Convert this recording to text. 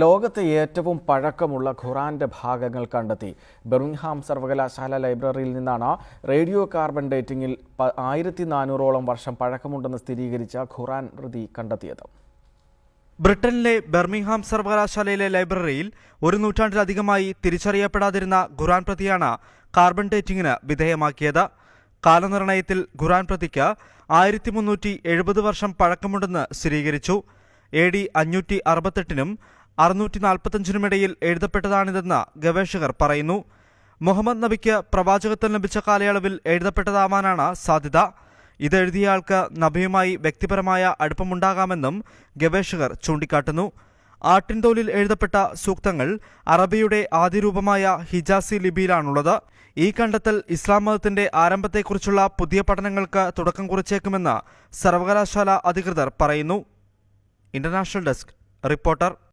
ലോകത്തെ ഏറ്റവും പഴക്കമുള്ള ഖുറാന്റെ ഭാഗങ്ങൾ കണ്ടെത്തി. ബെർമിംഗ്ഹാം സർവകലാശാല ലൈബ്രറിയിൽ നിന്നാണ് റേഡിയോ കാർബൺ ഡേറ്റിംഗിൽ ആയിരത്തി നാനൂറോളം വർഷം പഴക്കമുണ്ടെന്ന് സ്ഥിരീകരിച്ച ഖുറാൻ കൃതി കണ്ടെത്തിയത്. ബ്രിട്ടനിലെ ബെർമിംഗ്ഹാം സർവകലാശാലയിലെ ലൈബ്രറിയിൽ ഒരു നൂറ്റാണ്ടിലധികമായി തിരിച്ചറിയപ്പെടാതിരുന്ന ഖുറാൻ പ്രതിയാണ് കാർബൺ ഡേറ്റിംഗിന് വിധേയമാക്കിയത്. കാലനിർണയത്തിൽ ഖുറാൻ പ്രതിക്ക് ആയിരത്തി മുന്നൂറ്റി എഴുപത് വർഷം പഴക്കമുണ്ടെന്ന് സ്ഥിരീകരിച്ചു. എ ഡി അഞ്ഞൂറ്റി അറുപത്തെട്ടിനും അറുന്നൂറ്റി നാൽപ്പത്തഞ്ചിനുമിടയിൽ എഴുതപ്പെട്ടതാണിതെന്ന് ഗവേഷകർ പറയുന്നു. മുഹമ്മദ് നബിക്ക് പ്രവാചകത്വം ലഭിച്ച കാലയളവിൽ എഴുതപ്പെട്ടതാവാനാണ് സാധ്യത. ഇതെഴുതിയയാൾക്ക് നബിയുമായി വ്യക്തിപരമായ അടുപ്പമുണ്ടാകാമെന്നും ഗവേഷകർ ചൂണ്ടിക്കാട്ടുന്നു. ആട്ടിൻതോലിൽ എഴുതപ്പെട്ട സൂക്തങ്ങൾ അറബിയുടെ ആദ്യരൂപമായ ഹിജാസി ലിപിയിലാണുള്ളത്. ഈ കണ്ടെത്തൽ ഇസ്ലാം മതത്തിന്റെ ആരംഭത്തെക്കുറിച്ചുള്ള പുതിയ പഠനങ്ങൾക്ക് തുടക്കം കുറിച്ചേക്കുമെന്ന് സർവകലാശാല അധികൃതർ പറയുന്നു. International desk reporter